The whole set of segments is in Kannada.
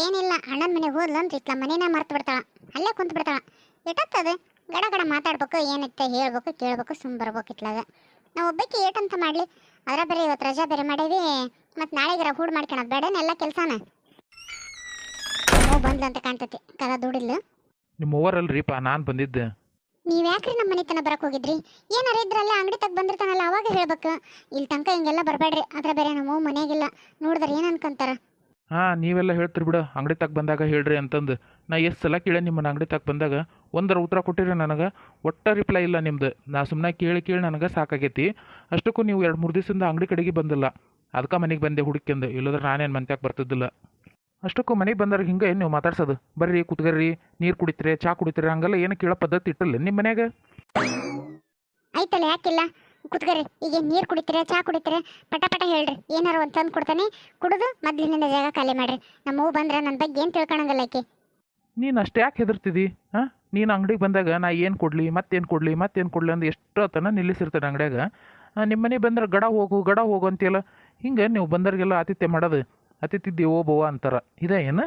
ಏನಿಲ್ಲ ಅಣ್ಣನ ಮನೆಗೆ ಹೋದ್ಲ ಅಂತ ಇಟ್ಲ ಮನೇನ ಮರ್ತು ಬಿಡ್ತಾಳ. ಅಲ್ಲೇ ಕುಂತ್ ಬಿಡ್ತಾಳ. ಎಟತ್ತದು? ಗಡ ಗಡ ಮಾತಾಡ್ಬೇಕು ಏನಿತ್ತ ಹೇಳ್ಬೇಕು ಕೇಳ್ಬೇಕು ಸುಮ್ ಬರ್ಬೇಕು ಇತ್ಲಾಗ ನಾವು ಒಬ್ಬಕ್ಕೆ ಏಟಂತ ಮಾಡ್ಲಿ. ಅದ್ರ ಬೇರೆ ಇವತ್ತು ರಜಾ ಬೇರೆ ಮಾಡೇವಿ. ಮತ್ತು ನಾಳೆಗೆ ಹೂಡ್ ಮಾಡ್ಕೊಳೋದು ಬೇಡನ ಎಲ್ಲ ಕೆಲಸನ. ಬಂದ್ಲು ಅಂತ ಕಾಣ್ತತಿ. ಕದ ದುಡಿಲ್ಲ ನಿಮ್ಮ ಓವರಲ್ರಿಪ್ಪ ನಾನು ಬಂದಿದ್ದೆ. ನೀವ್ ಯಾಕ್ರಿ ನಮ್ಮ ಮನೆತನ ಬರಕ್ ಹೋಗಿದ್ರಿ? ಏನಾರ ಇದ್ರಲ್ಲ ಅಂಗಡಿ ತಗ ಬಂದಿರ್ತಾನಲ್ಲ ಅವಾಗ ಹೇಳ್ಬೇಕು. ಇಲ್ಲಿ ತನಕ ಹಿಂಗೆಲ್ಲ ಬರಬೇಡ್ರಿ. ಅದ್ರ ಬೇರೆ ನಮ್ಮ ಮನೆಗಿಲ್ಲ ನೋಡಿದ್ರೆ ಏನ್ ಅನ್ಕೊಂತಾರ? ಹಾಂ, ನೀವೆಲ್ಲ ಹೇಳ್ತೀರಿ ಬಿಡು. ಅಂಗಡಿ ತಗ ಬಂದಾಗ ಹೇಳ್ರಿ ಅಂತಂದು. ನಾ ಎಷ್ಟು ಸಲ ಕೇಳಿ ನಿಮ್ಮನ್ನು ಅಂಗಡಿ ತಗ ಬಂದಾಗ. ಒಂದರ ಉತ್ತರ ಕೊಟ್ಟಿರಿ ನನಗೆ. ಒಟ್ಟ ರಿಪ್ಲೈ ಇಲ್ಲ ನಿಮ್ದು. ನಾ ಸುಮ್ಮನೆ ಕೇಳಿ ಕೇಳಿ ನನಗೆ ಸಾಕಾಗೈತಿ. ಅಷ್ಟಕ್ಕೂ ನೀವು ಎರಡು ಮೂರು ದಿವಸದಿಂದ ಅಂಗಡಿ ಕಡೆಗೆ ಬಂದಿಲ್ಲ. ಅದಕ್ಕೆ ಮನೆಗೆ ಬಂದೆ ಹುಡುಕ್ಯಂದು. ಇಲ್ಲದ್ರೆ ನಾನೇನು ಮಂತ್ಯಾಗ ಬರ್ತಿದ್ದಿಲ್ಲ. ಅಷ್ಟಕ್ಕೂ ಮನೆಗೆ ಬಂದಾಗ ಹಿಂಗೆ ನೀವು ಮಾತಾಡ್ಸೋದು? ಬರ್ರಿ, ಕುತ್ಗರ್ರಿ, ನೀರು ಕುಡಿತೀರಿ, ಚಾ ಕುಡಿತೀರಿ, ಹಂಗೆಲ್ಲ ಏನು ಕೇಳೋ ಪದ್ಧತಿ ಇಟ್ಟಲ್ಲ ನಿಮ್ಮ ಮನೆಯಾಗ. ಆಯ್ತಲ್ಲ, ಯಾಕಿಲ್ಲ? ಕುತ್ಕರಿ ಈಗ ನೀರು ಕುಡಿತೀರ ಚಹಾ ಕುಡಿತೀರ ಪಟ ಪಟ ಹೇಳ್ರಿ ಏನಾರ ಒಂದು ತಂದು ಕೊಡ್ತಾನೆ ಕುಡಿದು ಮೊದಲಿನಿಂದ ಜಾಗ ಖಾಲಿ ಮಾಡ್ರಿ. ನಮ್ಮ ಹೂ ಬಂದ್ರೆ ನನ್ನ ಬಗ್ಗೆ ಏನು ತಿಳ್ಕೊಳಂಗಲ್ಲ ಆಕೆ. ನೀನು ಅಷ್ಟು ಯಾಕೆ ಹೆದರ್ತಿದ್ದಿ ಹಾಂ? ನೀನು ಅಂಗಡಿಗೆ ಬಂದಾಗ ನಾ ಏನು ಕೊಡಲಿ ಮತ್ತೇನು ಕೊಡಲಿ ಮತ್ತೇನು ಕೊಡಲಿ ಅಂತ ಎಷ್ಟು ಹೊತ್ತನ ನಿಲ್ಲಿಸಿರ್ತಾನೆ ಅಂಗಡಿಯಾಗ. ನಿಮ್ಮ ಮನೆಗೆ ಬಂದ್ರೆ ಗಡ ಹೋಗು ಗಡ ಹೋಗು ಅಂತೀಯಲ್ಲ ಹಿಂಗೆ ನೀವು ಬಂದರಿಗೆಲ್ಲ ಆತಿಥ್ಯ ಮಾಡೋದು ಅತಿಥಿ ದೇವೋ ಭವ ಅಂತಾರ. ಇದೇ ಏನು?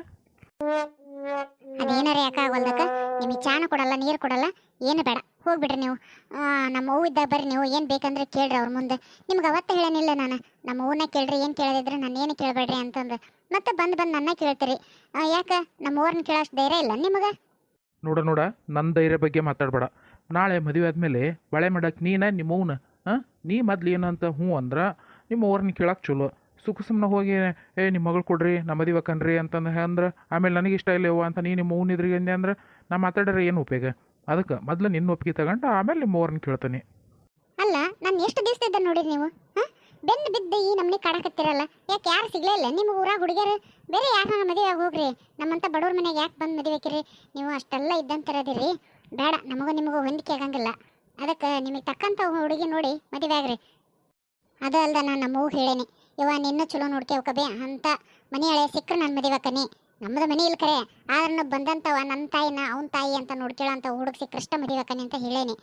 ಅದೇನಾರ ಯಾಕೆ ಆಗೋಲ್ದಕ್ಕ? ನಿಮಗೆ ಚಾನು ಕೊಡಲ್ಲ ನೀರು ಕೊಡಲ್ಲ ಏನು ಬೇಡ, ಹೋಗ್ಬಿಡ್ರಿ ನೀವು. ನಮ್ಮ ಹೂ ಇದ್ದಾಗ ಬರ್ರಿ ನೀವು, ಏನು ಬೇಕಂದ್ರೆ ಕೇಳ್ರಿ ಅವ್ರ ಮುಂದೆ. ನಿಮ್ಗೆ ಅವತ್ತು ಹೇಳೋನಿಲ್ಲ ನಾನು. ನಮ್ಮ ಅವ್ವನ್ನ ಕೇಳ್ರಿ, ಏನು ಕೇಳೋದಿದ್ರೆ ನಾನು ಏನು ಕೇಳಬೇಡ್ರಿ ಅಂತಂದು. ಮತ್ತೆ ಬಂದು ಬಂದು ನನ್ನ ಕೇಳ್ತೀರಿ. ಯಾಕೆ? ನಮ್ಮ ಊರನ್ನ ಕೇಳೋಷ್ಟು ಧೈರ್ಯ ಇಲ್ಲ ನಿಮಗೆ? ನೋಡ ನೋಡ ನನ್ನ ಧೈರ್ಯ ಬಗ್ಗೆ ಮಾತಾಡಬೇಡ. ನಾಳೆ ಮದುವೆ ಆದಮೇಲೆ ಬಳೆ ಮಾಡಕ್ಕೆ ನೀನ, ನಿಮ್ಮ ಅವ್ನ ಹಾಂ ನೀ ಮೊದ್ಲು ಏನಂತ ಹ್ಞೂ ಅಂದ್ರೆ ನಿಮ್ಮ ಅವ್ರನ್ನ ಕೇಳಕ್ಕೆ ಚಲೋ. ಸುಖ ಸುಮ್ಮನೆ ಹೋಗಿ, ಏ ನಿಮ್ಮ ಮಗಳು ಕೊಡ್ರಿ ನಮ್ಮ ಮದುವೆ ಕನ್ರಿ ಅಂತಂದು ಅಂದ್ರೆ, ಆಮೇಲೆ ನನಗೆ ಇಷ್ಟ ಇಲ್ಲ ಯವ್ವ ಅಂತ ನೀ ನಿಮ್ಮ ಅವ್ನಿದ್ರಿಗೆ ಅಂದೆ ಅಂದ್ರೆ ನಾ ಮಾತಾಡ್ರೆ ಏನು ಉಪಯೋಗ? ಅದಕ್ಕೆ ಮೊದಲು ನಿನ್ನ ಒಪ್ಪಿಗೆ ತಗೊಂಡು ಆಮೇಲೆ ನಿಮ್ಮ ಅವ್ರನ್ನ ಕೇಳ್ತಾನೆ. ಅಲ್ಲ, ನಾನು ಎಷ್ಟು ದಿವಸದಿಂದ ನೋಡಿ ನೀವು? ಬೆಂದು ಬಿದ್ದು ಈ ನಮ್ಮನೆ ಕಾಡಕತ್ತಿರಲ್ಲ ಯಾಕೆ ಯಾರು ಸಿಗ್ಲೇ ಇಲ್ಲ? ನಿಮ್ಮ ಊರಾಗ ಹುಡುಗಿಯರು ಬೇರೆ ಯಾರು ಮದುವೆ ಹೋಗ್ರಿ? ನಮ್ಮಂತ ಬಡವ್ರ ಮನೆಗೆ ಯಾಕೆ ಬಂದು ಮದುವೆಕಿರಿ ನೀವು ಅಷ್ಟೆಲ್ಲ ಇದ್ದಂತಿರೋದಿರಿ ಬೇಡ, ನಮಗೂ ನಿಮಗೂ ಹೊಂದಿಕೆ ಆಗಂಗಿಲ್ಲ. ಅದಕ್ಕೆ ನಿಮಗೆ ತಕ್ಕಂಥ ಹುಡುಗಿ ನೋಡಿ ಮದುವೆ ಆಗ್ರಿ. ಅದು ಅಲ್ಲದೆ ನಾನು ನಮ್ಮ ಹೂ ಹೇಳೇನಿ. ಇವ ನಿನ್ನ ಚಲೋ ನೋಡ್ಕೇವಕಬೇ ಅಂತ ಮನೆ ಸಿಕ್ಕರೆ ಮದುವೆ ಮದುವೆಕನಿ ನಮ್ಮದು ಮನೆ ಇಲ್ಲ ಕರೆ. ಆದ್ರೂ ಬಂದಂಥವ ನನ್ನ ತಾಯಿನ, ಅವನ ತಾಯಿ ಅಂತ ನೋಡ್ಕೊಳ್ಳೋ ಅಂತ ಹುಡುಗಿ ಕೃಷ್ಣ ಮದುವೆಕನಿ ಅಂತ ಹೇಳೇನಿ.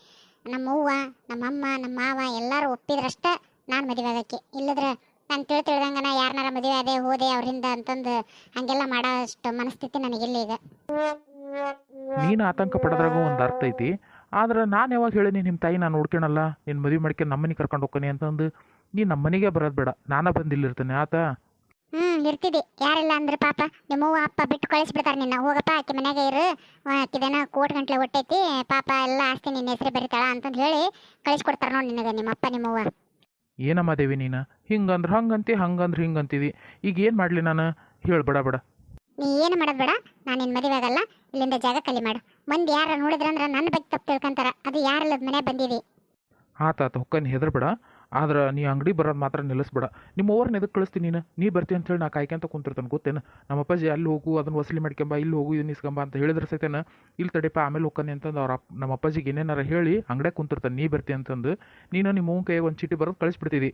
ನಮ್ಮ ಅವ್ವ, ನಮ್ಮ ಅಮ್ಮ, ನಮ್ಮ ಮಾವ ಎಲ್ಲರೂ ಒಪ್ಪಿದ್ರಷ್ಟ ನಾನು ಮದುವೆ ಆಗಕ್ಕೆ ಇಲ್ಲದ್ರೆ ನಾನು ತಿಳಿ ನಾ ಯಾರನ್ನಾರ ಮದುವೆ ಅದೇ ಹೋದೆ ಅವರಿಂದ ಅಂತಂದು ಹಂಗೆಲ್ಲ ಮಾಡೋ ಅಷ್ಟು ಮನಸ್ಥಿತಿ ನನಗಿಲ್ಲ ಈಗ. ನೀನು ಆತಂಕ ಪಡೋದ್ರಾಗ ಒಂದು ಅರ್ಥ ಐತಿ. ಆದ್ರೆ ನಾನು ಯಾವಾಗ ಹೇಳೀನಿ ನಿಮ್ಮ ತಾಯಿ ನಾನು ನೋಡ್ಕೊಳಲ್ಲ ನಿನ್ನ ಮದುವೆ ಮಾಡ್ಕೊಂಡು ನಮ್ಮನೆ ಕರ್ಕೊಂಡು ಹೋಗ್ತೀನಿ ಅಂತಂದು ನೀ ನಮ್ಮ ಮನೆಗೆ ಬರೋದು ಬೇಡ. ನಾನೇ ಬಂದು ಇಲ್ಲಿರ್ತಾನೆ ಆತ? ಹ್ಞೂ ಇರ್ತಿದೆ. ಯಾರಿಲ್ಲ ಅಂದ್ರೆ ಪಾಪ ನಿಮ್ಮವ್ವ ಅಪ್ಪ ಬಿಟ್ಟು ಕಳಿಸ್ಬಿಡ್ತಾರೆ ನಿನ್ನ. ಹೋಗಪ್ಪ ಆಕೆ ಮನೆಗೆ ಇರು. ಆಕಿದೇನ ಕೋಟ್ ಗಂಟ್ಲೆ ಹೊಟ್ಟೈತಿ. ಪಾಪ ಎಲ್ಲ ಆಸ್ತಿ ನಿನ್ನ ಹೆಸರು ಬರೀತಾಳ ಅಂತಂದು ಹೇಳಿ ಕಳಿಸ್ಕೊಡ್ತಾರೆ ನೋಡಿ ನಿನಗೆ ನಿಮ್ಮ ಅಪ್ಪ ನಿಮ್ಮವ್ವ ಏನಮ್ಮ ದೇವಿ ನೀನು? ಹಿಂಗಂದ್ರೆ ಹಂಗಂತಿ ಹಂಗಂದ್ರೆ ಹಿಂಗಂತಿದಿ. ಈಗ ಏನು ಮಾಡಲಿ ನಾನು? ಹೇಳ್ಬಿಡ ಬೇಡ ನೀ ಏನು ಮಾಡೋದು ಬೇಡ. ನಾನು ನಿನ್ನ ಮದುವೆ ಆಗಲ್ಲ. ಇಲ್ಲಿಂದ ಜಾಗ ಕಲಿ ಮಾಡು. ಮಂದಿ ಯಾರ ನೋಡಿದ್ರಂದ್ರೆ ನನ್ನ ಬಗ್ಗೆ ತಪ್ಪು ತಿಳ್ಕೊಂತಾರ. ಅದು ಯಾರಿಲ್ಲದ ಮನೆ ಬಂದಿದೆ? ಆತ ಆತ ಹೊಕ್ಕನ್ ಹೆದರ್ಬೇಡ. ಆದ್ರೆ ನೀ ಅಂಗಡಿ ಬರೋದು ಮಾತ್ರ ನಿಲ್ಲಿಸ್ಬೇಡ. ನಿಮ್ಮ ಓವರ್ನ ಎದಕ್ಕೆ ಕಳಿಸ್ತೀನಿ ನೀನು? ನೀ ಬರ್ತೀನಿ ಅಂತೇಳಿ ನಾ ಕಾಯ್ಕೊಂತ ಕುಂತಿರ್ತಾನೆ ಗೊತ್ತೇನು? ನಮ್ಮ ಅಪ್ಪಾಜಿ ಅಲ್ಲಿ ಹೋಗು ಅದನ್ನ ವಸೂಲಿ ಮಾಡ್ಕೊಂಬ ಇಲ್ಲಿ ಹೋಗು ಇದನ್ನ ಇಸ್ಕೊಂಬ ಅಂತ ಹೇಳಿದ್ರೆ ಸೈತೇನ ಇಲ್ಲಿ ತಡಿಪ ಆಮೇಲೆ ಹೋಗ್ತಾನೆ ಅಂತಂದು ಅವ್ರ ಅಪ್ಪ ನಮ್ಮ ಅಪ್ಪಾಜಿಗೆ ಏನೇನಾರ ಹೇಳಿ ಅಂಗಡಿಯಾಗ ಕುಂತಿರ್ತಾನೆ ನೀ ಬರ್ತೀನಿ ಅಂತಂದು ನೀನು ನಿಮ್ಮ ಅವ್ನ ಕೈಯಾಗ ಒಂದು ಚೀಟಿ ಬರೋದು ಕಳಿಸ್ಬಿಡ್ತಿದ್ದಿ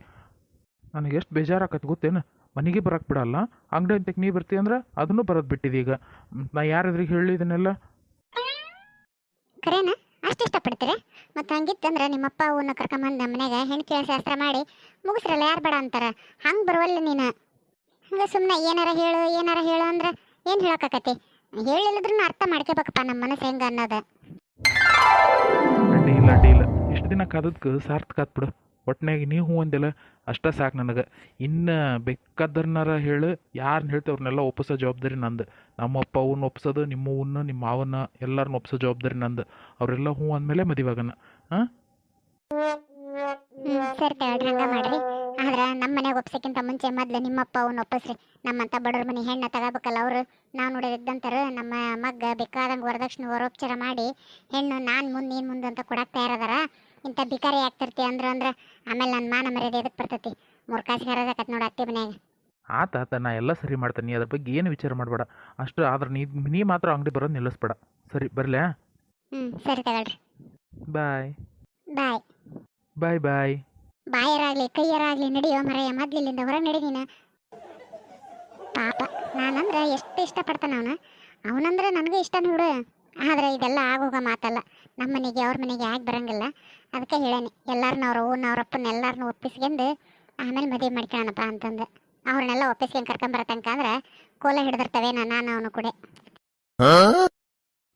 ನನಗೆ ಎಷ್ಟು ಬೇಜಾರಾಕತ್ ಗೊತ್ತೇನು? ಮನೆಗೆ ಬರಕ್ಕೆ ಬಿಡಲ್ಲ ಅಂಗಡಿ ಅಂತಕ್ಕೆ ನೀ ಬರ್ತೀಯ ಅಂದ್ರೆ ಅದನ್ನು ಬರೋದು ಬಿಟ್ಟಿದೆ ಈಗ. ಮ್, ನಾ ಯಾರಿದ್ರಿಗೆ ಹೇಳಿ ಅಷ್ಟು ಇಷ್ಟಪಡ್ತೀರಿ? ಮತ್ತು ಹಂಗಿತ್ತಂದ್ರೆ ನಿಮ್ಮಪ್ಪ ಅವನ್ನ ಕರ್ಕೊಂಬಂದು ನಮ್ಮ ಮನೆಗೆ ಹೆಣ್ಣು ಕೇಳಿ ಶಾಸ್ತ್ರ ಮಾಡಿ ಮುಗಿಸ್ರಲ್ಲ ಯಾರು ಬೇಡ ಅಂತಾರ? ಹಂಗೆ ಬರುವಲ್ಲ ನೀನು. ಹಂಗೆ ಸುಮ್ಮನೆ ಏನಾರ ಹೇಳು ಏನಾರ ಹೇಳು ಅಂದ್ರೆ ಏನು ಹೇಳೋಕ್ಕಾಕತಿ ಹೇಳಿಲ್ಲದ್ರೂ ಅರ್ಥ ಮಾಡ್ಕೋಬೇಕಪ್ಪ ನಮ್ಮ ಮನಸ್ಸು ಹೆಂಗೆ ಅನ್ನೋದು. ಇಲ್ಲ ಇಲ್ಲ. ಇಷ್ಟು ದಿನ ಕಾದದ್ಕೆ ಸಾರ್ಥಕ ಆತ್ ಬಿಡು. ಒಟ್ನಾಗ ನೀವು ಹೂ ಅಂದಿಲ್ಲ, ಅಷ್ಟೇ ಸಾಕು ನನಗೆ. ಇನ್ನು ಬೇಕಾದರ್ನಾರ ಹೇಳು ಯಾರನ್ನ ಹೇಳ್ತೇವೆ ಅವ್ರನ್ನೆಲ್ಲ ಒಪ್ಪಿಸೋ ಜವಾಬ್ದಾರಿ ನಂದು. ನಮ್ಮ ಅಪ್ಪ ಅವನ್ನ ಒಪ್ಸೋದು, ನಿಮ್ಮ ಅವ್ವನ್ನ ನಿಮ್ಮ ಮಾವನ್ನ ಎಲ್ಲರನ್ನ ಒಪ್ಸೋ ಜವಾಬ್ದಾರಿ ನಂದು. ಅವರೆಲ್ಲ ಹ್ಞೂ ಅಂದಮೇಲೆ ಮದುವೆಗನ ಹಾಂ ಸರಿ ತಗೊಳ್ರಿ ಹಂಗೆ ಮಾಡ್ರಿ. ಆದ್ರೆ ನಮ್ಮ ಮನೆಗೆ ಒಪ್ಸಕ್ಕಿಂತ ಮುಂಚೆ ಮೊದ್ಲು ನಿಮ್ಮಪ್ಪ ಅವನ್ನ ಒಪ್ಪಿಸ್ರಿ. ನಮ್ಮಂತ ಬಡವ್ರ ಮನೆ ಹೆಣ್ಣು ತಗೋಬೇಕಲ್ಲ ಅವರು. ನಾವು ನೋಡಿದಂತಾರ ನಮ್ಮ ಮಗ್ಗ ಬೇಕಾದಂಗೆ ವರದಕ್ಷಿಣೆ ವರೋಪಚಾರ ಮಾಡಿ, ಹೆಣ್ಣು ನಾನು ಮುಂದೆ, ನೀನು ಮುಂದೆ ಅಂತ ಕೊಡಕ್ಕೆ ತಯಾರದಾರ ಇಂಥ ಭಿಕಾರಿ ಆಗ್ತಿರ್ತಿ ಅಂದ್ರ ಅಂದ್ರ ಆಮೇಲೆ ನನ್ನ ಮಾನ ಮರ್ಯಾದೆ ಎದಕ್ಕೆ ಬರ್ತೈತಿ? ಮೂರು ಕಾಸಿಗೆ ಹರದಾಕತ್ ನೋಡಿ ಅತ್ತಿ ಮನ್ಯಾಗ. ಆತ ಆತ ನಾ ಎಲ್ಲ ಸರಿ ಮಾಡ್ತೇನೆ. ನೀ ಅದ್ರ ಬಗ್ಗೆ ಏನು ವಿಚಾರ ಮಾಡಬೇಡ. ಅಷ್ಟು ಆದ್ರೆ ನೀ ನೀ ಮಾತ್ರ ಅಂಗಡಿ ಬರೋದು ನಿಲ್ಲಿಸ್ಬೇಡ. ಸರಿ ಬರಲೇ ಹ್ಞೂ ಸರಿ ತಗೊಳ್ರಿ. ಬಾಯ್. ಬಾಯ್. ಬಾಯ್ ಬಾಯ್. ಬಾಯರಾಗ್ಲಿ ಕೈಯರಾಗ್ಲಿ ನಡೆಯೋ ಮರೆಯ ಮೊದ್ಲಿಲ್ಲಿಂದ ಹೊರಗೆ ನಡಿ ನೀನು. ಪಾಪ ನಾನಂದ್ರೆ ಎಷ್ಟು ಇಷ್ಟಪಡ್ತಾನ ಅವನ? ಅವನಂದ್ರೆ ನನಗೂ ಇಷ್ಟ ನೋಡು ಆದ್ರೆ ಇದೆಲ್ಲ ಆಗೋಗ ಮಾತಲ್ಲ. ನಮ್ಮ ಮನೆಗೆ ಅವ್ರ ಮನೆಗೆ ಯಾಕೆ ಬರಂಗಿಲ್ಲ. ಅದಕ್ಕೆ ಹೇಳೇನಿ ಎಲ್ಲರನ್ನ ಅವ್ರ ಅವ್ವನ್ನ ಅವ್ರ ಅಪ್ಪನ ಎಲ್ಲರನ್ನೂ ಒಪ್ಪಿಸ್ಕೊಂಡು ಆಮೇಲೆ ಮದುವೆ ಮಾಡ್ಕೊಳ್ಳೋಣಪ್ಪ ಅಂತಂದು. ಅವ್ರನ್ನೆಲ್ಲ ಒಪ್ಪಿಸ್ಕೊಂಡು ಕರ್ಕೊಂಬರತನಕ ಅಂದ್ರೆ ಕೋಲ ಹಿಡ್ದಿರ್ತವೇನ ನಾನು ಅವನು ಕೂಡ.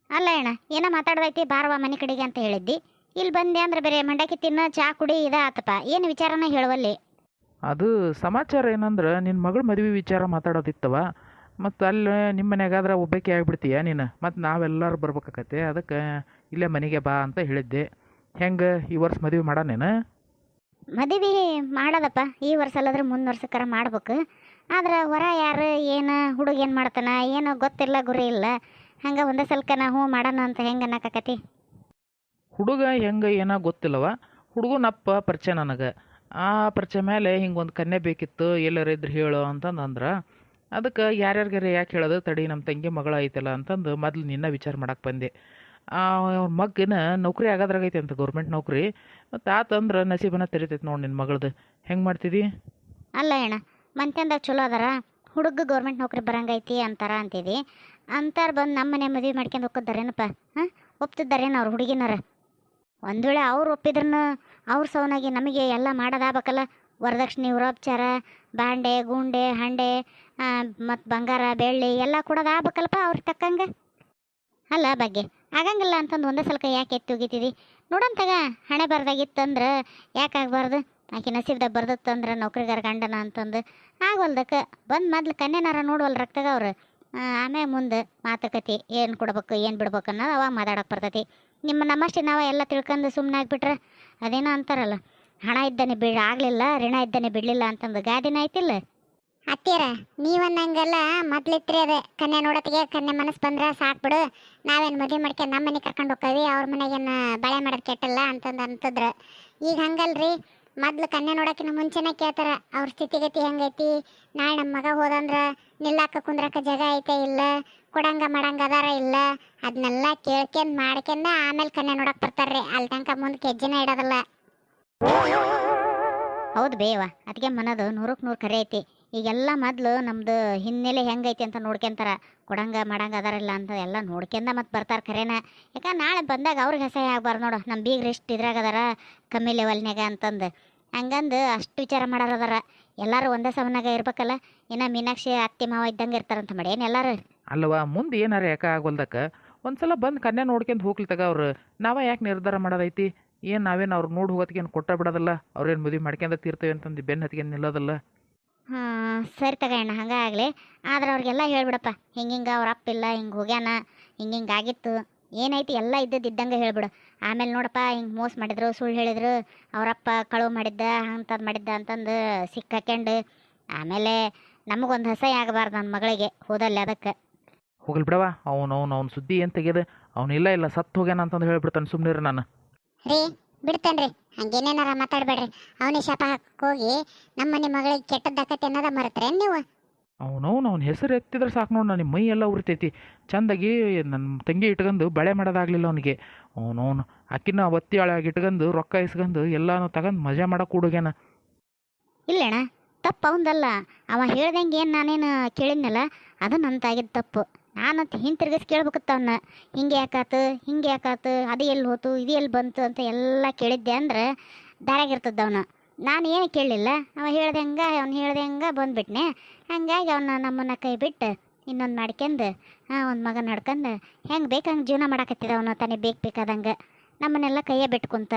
ಅಲ್ಲ ಅಣ್ಣ ಏನೋ ಮಾತಾಡ್ದೈತಿ ಬಾರವಾ ಮನೆ ಕಡೆಗೆ ಅಂತ ಹೇಳಿದ್ದಿ. ಇಲ್ಲಿ ಬಂದೆ ಅಂದ್ರೆ ಬೇರೆ ಮಂಡಕ್ಕಿ ತಿನ್ನ ಚಾ ಕುಡಿ ಇದ ಆತಪ್ಪ. ಏನು ವಿಚಾರನ ಹೇಳುವಲ್ಲಿ? ಅದು ಸಮಾಚಾರ ಏನಂದ್ರೆ ನಿನ್ನ ಮಗಳ ಮದುವೆ ವಿಚಾರ ಮಾತಾಡೋದಿತ್ತವ? ಮತ್ತು ಅಲ್ಲಿ ನಿಮ್ಮ ಮನ್ಯಾಗಾದ್ರೆ ಒಬ್ಬಾಕಿ ಆಗಿಬಿಡ್ತೀಯ ನೀನು? ಮತ್ತು ನಾವೆಲ್ಲರೂ ಬರ್ಬೇಕಾಕತಿ ಅದಕ್ಕೆ ಇಲ್ಲೇ ಮನೆಗೆ ಬಾ ಅಂತ ಹೇಳಿದ್ದೆ. ಹೆಂಗೆ ಈ ವರ್ಷ ಮದುವೆ ನೀನು? ಮದುವೆ ಮಾಡೋದಪ್ಪ ಈ ವರ್ಷ ಅಲ್ಲದ್ರೆ ಮುಂದೆ ವರ್ಷಕ್ಕರ ಮಾಡ್ಬೇಕು. ಆದ್ರೆ ಹೊರ ಯಾರು ಏನು ಹುಡುಗ ಏನು ಮಾಡ್ತಾನ ಏನೋ ಗೊತ್ತಿಲ್ಲ ಗುರಿ ಇಲ್ಲ. ಹಂಗೆ ಒಂದೇ ನಾ ಹ್ಞೂ ಮಾಡೋಣ ಅಂತ ಹೆಂಗೆ ಅನ್ನಕತಿ ಹುಡುಗ ಹೆಂಗೆ ಏನೋ ಗೊತ್ತಿಲ್ಲವ ಹುಡುಗನಪ್ಪ ಪರಿಚಯ ನನಗೆ. ಆ ಪರಿಚಯ ಮೇಲೆ ಹಿಂಗೆ ಒಂದು ಕನ್ಯೆ ಬೇಕಿತ್ತು ಎಲ್ಲರ ಇದ್ರೆ ಹೇಳು ಅಂತಂದು ಅಂದ್ರೆ ಅದಕ್ಕೆ ಯಾರ್ಯಾರಿಗಾರ ಯಾಕೆ ಹೇಳೋದು? ತಡಿ ನಮ್ಮ ತಂಗಿ ಮಗಳ ಐತಲ್ಲ ಅಂತಂದು ಮೊದಲು ನಿನ್ನ ವಿಚಾರ ಮಾಡಕ್ಕೆ ಬಂದೆ. ಅವ್ರ ಮಗನ ನೌಕರಿ ಆಗೋದ್ರಾಗೈತೆ ಅಂತ ಗೌರ್ಮೆಂಟ್ ನೌಕರಿ. ಮತ್ತು ಆತಂದ್ರೆ ನಸೀಬನ ತೆರಿತೈತೆ ನೋಡಿ ನಿನ್ನ ಮಗಳದು. ಹೆಂಗೆ ಮಾಡ್ತಿದ್ದಿ ಅಲ್ಲ ಅಣ್ಣ ಮಂತ್ಯಂದಾಗ ಚಲೋ ಅದಾರ, ಹುಡುಗ ಗೌರ್ಮೆಂಟ್ ನೌಕರಿ ಬರಂಗೈತಿ ಅಂತಾರ ಅಂತಿದಿ. ಅಂತಾರ ಬಂದು ನಮ್ಮ ಮನೆ ಮದುವೆ ಮಾಡ್ಕೊಂಡು ಹೋಗಿದ್ದಾರೇನಪ್ಪ ಹಾಂ? ಒಪ್ತಿದ್ದಾರೇನು ಅವ್ರ ಹುಡುಗಿನಾರ ಒಂದು ವೇಳೆ ಅವ್ರು ಒಪ್ಪಿದ್ರೂ ಅವ್ರ ಸೌನಾಗಿ ನಮಗೆ ಎಲ್ಲ ಮಾಡೋದಾಗಬೇಕಲ್ಲ ವರದಕ್ಷಿಣೆ, ಉರೋಪಚಾರ, ಬಾಂಡೆ, ಗುಂಡೆ, ಹಂಡೆ ಮತ್ತು ಬಂಗಾರ, ಬೆಳ್ಳಿ ಎಲ್ಲ ಕೊಡೋದು ಆಗ್ಬೇಕಲ್ಪ ಅವ್ರ ತಕ್ಕಂಗೆ? ಅಲ್ಲ ಬಗ್ಗೆ ಆಗಂಗಿಲ್ಲ ಅಂತಂದು ಒಂದೇ ಸಲಕ ಯಾಕೆ ಎತ್ತಿ ಹೋಗಿತಿದಿ ನೋಡಂತಾಗ ಹಣೆ ಬರ್ದಾಗಿತ್ತಂದ್ರೆ ಯಾಕೆ ಆಗ್ಬಾರ್ದು? ಆಕೆ ನಸೀಬ್ದಾಗ ಬರ್ದತ್ತಂದ್ರೆ ನೌಕರಿಗಾರ ಗಂಡನ ಅಂತಂದು ಆಗೋಲ್ದಕ್ಕೆ ಬಂದು ಮೊದ್ಲು ಕನ್ಯನಾರ ನೋಡುವಲ್ಲ ರಕ್ತಗ ಅವ್ರು. ಆಮೇಲೆ ಮುಂದೆ ಮಾತುಕತೆ, ಏನು ಕೊಡ್ಬೇಕು, ಏನು ಬಿಡ್ಬೇಕು ಅನ್ನೋದು ಅವಾಗ ಮಾತಾಡೋಕೆ ಬರ್ತೈತಿ. ನಿಮ್ಮ ನಮ್ಮಷ್ಟೇ ನಾವು ಎಲ್ಲ ತಿಳ್ಕೊಂಡು ಸುಮ್ಮನೆ ಆಗಿಬಿಟ್ರೆ ಅದೇನೋ ಅಂತಾರಲ್ಲ. ಹಣ ಇದ್ದಾನೆ ಬಿಡ ಆಗಲಿಲ್ಲ, ಋಣ ಇದ್ದಾನೆ ಬಿಡ್ಲಿಲ್ಲ ಅಂತಂದು ಗಾದಿನ ಆಯ್ತಿಲ್ಲ? ಅತ್ತೀರ ನೀವನ್ನಂಗೆಲ್ಲ ಮೊದ್ಲಿತ್ರಿ ಅದೇ ಕನ್ಯಾ ನೋಡತ್ತಿಗೆ ಕನ್ಯಾ ಮನಸ್ಸು ಬಂದ್ರೆ ಸಾಕ್ಬಿಡು ನಾವೇನು ಮದುವೆ ಮಾಡ್ಕೊಂಡು ನಮ್ಮ ಮನೆಗೆ ಕರ್ಕೊಂಡು ಹೋಗ್ತೀವಿ, ಅವ್ರ ಮನೆಗೇನು ಬಳೆ ಮಾಡೋದು ಕೆಟ್ಟಲ್ಲ ಅಂತಂದು ಅಂತಂದ್ರೆ. ಈಗ ಹಂಗಲ್ರಿ, ಮೊದ್ಲು ಕನ್ಯಾ ನೋಡೋಕಿನ ಮುಂಚೆನೇ ಕೇಳ್ತಾರೆ, ಅವ್ರ ಸ್ಥಿತಿಗತಿ ಹೆಂಗೈತಿ, ನಾಳೆ ನಮ್ಮ ಮಗ ಹೋದಂದ್ರೆ ನಿಲ್ಲಾಕ ಕುಂದ್ರಕ್ಕ ಜಾಗ ಐತೆ ಇಲ್ಲ, ಕೊಡಂಗ ಮಾಡಂಗ ಅದಾರ ಇಲ್ಲ ಅದನ್ನೆಲ್ಲ ಕೇಳ್ಕೊಂಡು ಮಾಡ್ಕೊಂಡ ಆಮೇಲೆ ಕನ್ಯಾ ನೋಡಕ್ಕೆ ಬರ್ತಾರ್ರಿ. ಅಲ್ಲಿ ತನಕ ಮುಂದೆ ಹೆಜ್ಜೆನೇ ಇಡೋದಲ್ಲ. ಹೌದು ಬೇವ ಅದಕ್ಕೆ ಮನದು ನೂರಕ್ಕೆ ನೂರು ಕರೆ ಐತಿ. ಈಗೆಲ್ಲ ಮೊದಲು ನಮ್ದು ಹಿನ್ನೆಲೆ ಹೆಂಗೈತಿ ಅಂತ ನೋಡ್ಕೊಂತಾರ ಕೊಡಂಗ ಮಾಡಂಗ ಅದಾರಿಲ್ಲ ಅಂತ ಎಲ್ಲ ನೋಡ್ಕೊಂಡ ಮತ್ತೆ ಬರ್ತಾರೆ ಖರೇನ ಯಾಕೆ ನಾಳೆ ಬಂದಾಗ ಅವ್ರಿಗೆ ಹೆಸರು ಆಗ್ಬಾರ್ದು ನೋಡು. ನಮ್ಮ ಬೀಗ್ರ ಎಷ್ಟು ಇದ್ರಾಗ ಅದಾರ ಕಮ್ಮಿ ಲೆವೆಲ್ನಾಗ ಅಂತಂದು. ಹಂಗಂದು ಅಷ್ಟು ವಿಚಾರ ಮಾಡಾರದಾರ ಎಲ್ಲರೂ ಒಂದೇ ಸಮನಾಗ ಇರ್ಬೇಕಲ್ಲ. ಇನ್ನು ಮೀನಾಕ್ಷಿ, ಅತ್ತೆ, ಮಾವ ಇದ್ದಂಗೆ ಇರ್ತಾರಂತ ಮಾಡಿ ಏನು ಎಲ್ಲರೂ? ಅಲ್ವಾ, ಮುಂದೆ ಏನಾರ ಯಾಕೆ ಆಗೋಲ್ದಕ್ಕೆ? ಒಂದ್ಸಲ ಬಂದು ಕನ್ಯಾ ನೋಡ್ಕೊಂಡು ಹೋಗ್ಲಿತ್ತಾಗ ತಗ ಅವ್ರು. ನಾವ ಯಾಕೆ ನಿರ್ಧಾರ ಮಾಡೋದೈತಿ? ಏನು ನಾವೇನು ಅವ್ರು ನೋಡಿ ಹೋಗೋದಕ್ಕೆ ಏನು ಕೊಟ್ಟ ಬಿಡೋದಲ್ಲ? ಅವ್ರೇನು ಮದುವೆ ಮಾಡ್ಕೊಂಡ ತೀರ್ತೇವೆ ಅಂತಂದು ಬೆನ್ನು ಹತ್ಕೊಂಡು ನಿಲ್ಲೋದಲ್ಲ? ಹಾಂ ಸರಿ ತಗೋಣ ಹಂಗೆ ಆಗಲಿ ಆದ್ರೆ ಅವ್ರಿಗೆಲ್ಲ ಹೇಳ್ಬಿಡಪ್ಪ ಹಿಂಗೆ ಹಿಂಗೆ ಅವ್ರ ಅಪ್ಪ ಇಲ್ಲ ಹಿಂಗೆ ಹೋಗ್ಯಾನ ಹಿಂಗೆ ಹಿಂಗೆ ಆಗಿತ್ತು. ಏನೈತಿ ಎಲ್ಲ ಇದ್ದದ್ದು ಇದ್ದಂಗೆ ಹೇಳ್ಬಿಡು. ಆಮೇಲೆ ನೋಡಪ್ಪ ಹಿಂಗೆ ಮೋಸ ಮಾಡಿದ್ರು ಸುಳ್ಳು ಹೇಳಿದ್ರು ಅವರಪ್ಪ ಕಳುವು ಮಾಡಿದ್ದ ಅಂಥದ್ದು ಮಾಡಿದ್ದ ಅಂತಂದು ಸಿಕ್ಕಾಕೊಂಡು ಆಮೇಲೆ ನಮಗೊಂದು ಹಸ ಆಗಬಾರ್ದು ನನ್ನ ಮಗಳಿಗೆ ಹೋದಲ್ಲಿ ಅದಕ್ಕೆ. ಹೋಗಲಿ ಬಿಡವಾ ಅವ್ನು ಅವ್ನು ಅವ್ನ ಸುದ್ದಿ ಏನು ತೆಗೆದು ಅವನಿಲ್ಲ ಇಲ್ಲ ಇಲ್ಲ ಸತ್ತು ಹೋಗ್ಯಾನ ಅಂತಂದು ಹೇಳ್ಬಿಡ್ತಾನೆ ಸುಮ್ಮನೆ ನಾನು. ರೀ ಬಿಡ್ತೇನ್ರಿ ಹಂಗೇನೇನಾರ ಮಾತಾಡ್ಬೇಡ್ರಿ. ಅವನೇ ಶಾಪ ಹೋಗಿ ನಮ್ಮ ಮನೆ ಮಗಳಿಗೆ ಕೆಟ್ಟದ್ದಾಕತ್ತೆ ಅನ್ನೋದ ಮರೆತ್ರೆ ನೀವು? ಅವನವ್ನು ಅವ್ನ ಹೆಸರು ಎತ್ತಿದ್ರೆ ಸಾಕು ನೋಡಿ ನನಗೆ ಮೈ ಎಲ್ಲ ಉರಿತೈತಿ. ಚಂದಾಗಿ ನನ್ನ ತಂಗಿ ಇಟ್ಕೊಂಡು ಬಳೆ ಮಾಡೋದಾಗಲಿಲ್ಲ ಅವನಿಗೆ. ಅವನವನು ಅಕ್ಕಿನ ಒತ್ತಿ ಆಳಾಗಿ ಇಟ್ಕೊಂಡು ರೊಕ್ಕ ಇಸ್ಕೊಂಡು ಎಲ್ಲಾನು ತಗೊಂಡು ಮಜಾ ಮಾಡಕ್ಕೆ ಕೂಡುಗೇನ ಇಲ್ಲಣ್ಣ ತಪ್ಪು ಅವಂದಲ್ಲ. ಅವ ಹೇಳ್ದಂಗೆ ಏನು ನಾನೇನು ಕೇಳಿದ್ನಲ್ಲ ಅದು ನಂತಾಗಿದ್ದು ತಪ್ಪು. ನಾನು ಹಿಂತಿರ್ಗಿಸಿ ಕೇಳ್ಬೇಕತ್ತ ಅವನ್ನ ಹಿಂಗೆ ಯಾಕಾತು ಹಿಂಗೆ ಯಾಕಾತು, ಅದು ಎಲ್ಲಿ ಹೋತು, ಇದು ಎಲ್ಲಿ ಬಂತು ಅಂತ ಎಲ್ಲ ಕೇಳಿದ್ದೆ ಅಂದ್ರೆ ದಾರಾಗಿರ್ತದ ಅವನು. ನಾನು ಏನು ಕೇಳಲಿಲ್ಲ. ಅವ ಹೇಳ್ದಂಗೆ ಅವ್ನು ಹೇಳ್ದಂಗೆ ಬಂದ್ಬಿಟ್ನೆ. ಹಂಗಾಗಿ ಅವನ್ನ ನಮ್ಮನ್ನ ಕೈ ಬಿಟ್ಟು ಇನ್ನೊಂದು ಮಾಡ್ಕೊಂಡು ಹಾಂ ಒಂದು ಮಗ ನಡ್ಕೊಂಡು ಹೆಂಗೆ ಬೇಕು ಹಂಗೆ ಜೀವನ ಮಾಡಾಕತ್ತಿದ ಅವನು ತಾನೇ ಬೇಕು ಬೇಕಾದಂಗೆ. ನಮ್ಮನ್ನೆಲ್ಲ ಕೈಯೇ ಬಿಟ್ಟು ಕುಂತ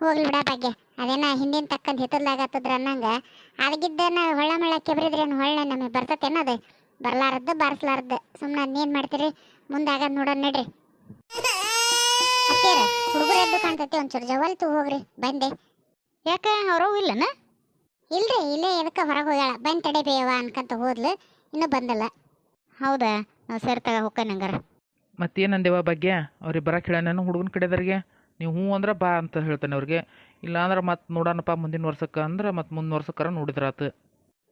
ಹೋಗ್ಲಿ ಬಿಡ ಬಗ್ಗೆ ಅದೇನ ಹಿಂದಿನ ತಕ್ಕಂತ ಹಿತ್ತಲ್ದಾಗತ್ತದ್ರ ಅನ್ನಂಗೆ. ಅದಗಿದ್ದನ ಹೊಳ್ಳ ಮಳ್ಳ ಕೆಬ್ರಿದ್ರೇನು ಹೊಳ್ಳೆ ನಮಗೆ ಬರ್ತತೇನ ಅದು ಬರ್ಲಾರದ್ದು ಬಾರಿಸ್ಲಾರದ್ದು ಸುಮ್ಮನೆ ಏನು ಮಾಡ್ತೀರಿ? ಮುಂದೆ ಆಗದ್ ನೋಡೋಣ ನಡ್ರಿ. ಅತ್ತೇರ ಹುಡುಗರು ಎದ್ದು ಕಾಣ್ತೈತಿ ಒಂಚೂರು. ಜವಲ್ತು ಹೋಗ್ರಿ ಬಂದೆ. ಯಾಕೆ? ಅವರು ಇಲ್ಲನ ಇಲ್ರಿ ಇಲ್ಲೇ ಎದಕ್ಕೆ ಹೊರಗೆ ಹೋಗ್ಯಾಳ. ಬಂದು ತಡೆ ಬೇಯವ ಅನ್ಕಂತ ಹೋದ್ಲು ಇನ್ನೂ ಬಂದಲ್ಲ. ಹೌದಾ? ಸರಿ ತಗ ಹೋಗ್ಕನ್ ಹಂಗಾರ. ಮತ್ತೇನಂದೇವ ಬಗ್ಗೆ ಅವ್ರಿಗೆ ಬರಕ್ಕೆ ಹೇಳ ಹುಡುಗನ ಕಡೆದವ್ರಿಗೆ. ನೀವು ಹ್ಞೂ ಅಂದ್ರೆ ಬಾ ಅಂತ ಹೇಳ್ತಾನೆ ಅವ್ರಿಗೆ. ಇಲ್ಲ ಅಂದ್ರೆ ಮತ್ತೆ ನೋಡೋಣಪ್ಪ ಮುಂದಿನ ವರ್ಷಕ್ಕೆ ಅಂದ್ರೆ ಮತ್ತೆ ಮುಂದಿನ ವರ್ಷಕ್ಕಾರ ನೋಡಿದ್ರಾತು.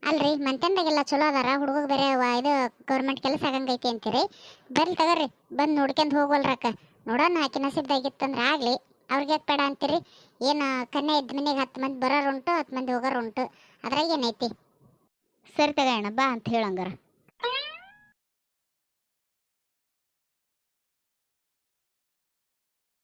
ಅಲ್ರಿ ಮಂತಂದಾಗೆಲ್ಲ ಚಲೋ ಅದಾರ ಹುಡುಗ ಬೇರೆ ಇದು ಗೌರ್ಮೆಂಟ್ ಕೆಲಸ ಆಗಂಗೈತಿ ಅಂತೀರಿ. ಬರ್ರಿ ತಗೋರಿ, ಬಂದು ನೋಡ್ಕೊಂಡು ಹೋಗಲ್ರಕ್ಕ. ನೋಡೋಣ ಹಾಕಿನ ನಸೀಬ್ದಾಗಿತ್ತಂದ್ರೆ ಆಗಲಿ. ಅವ್ರಿಗೆ ಯಾಕೆ ಬೇಡ ಅಂತೀರಿ? ಏನು ಕನ್ಯಾ ಇದ್ದ ಮನೆಗೆ ಹತ್ತು ಮಂದಿ ಬರೋರು ಉಂಟು, ಹತ್ತು ಮಂದಿ ಹೋಗೋರು ಉಂಟು. ಅದ್ರಾಗ ಏನೈತಿ ಸರಿ ತಗೋಣ ಬಾ ಅಂತ ಹೇಳಂಗಾರ.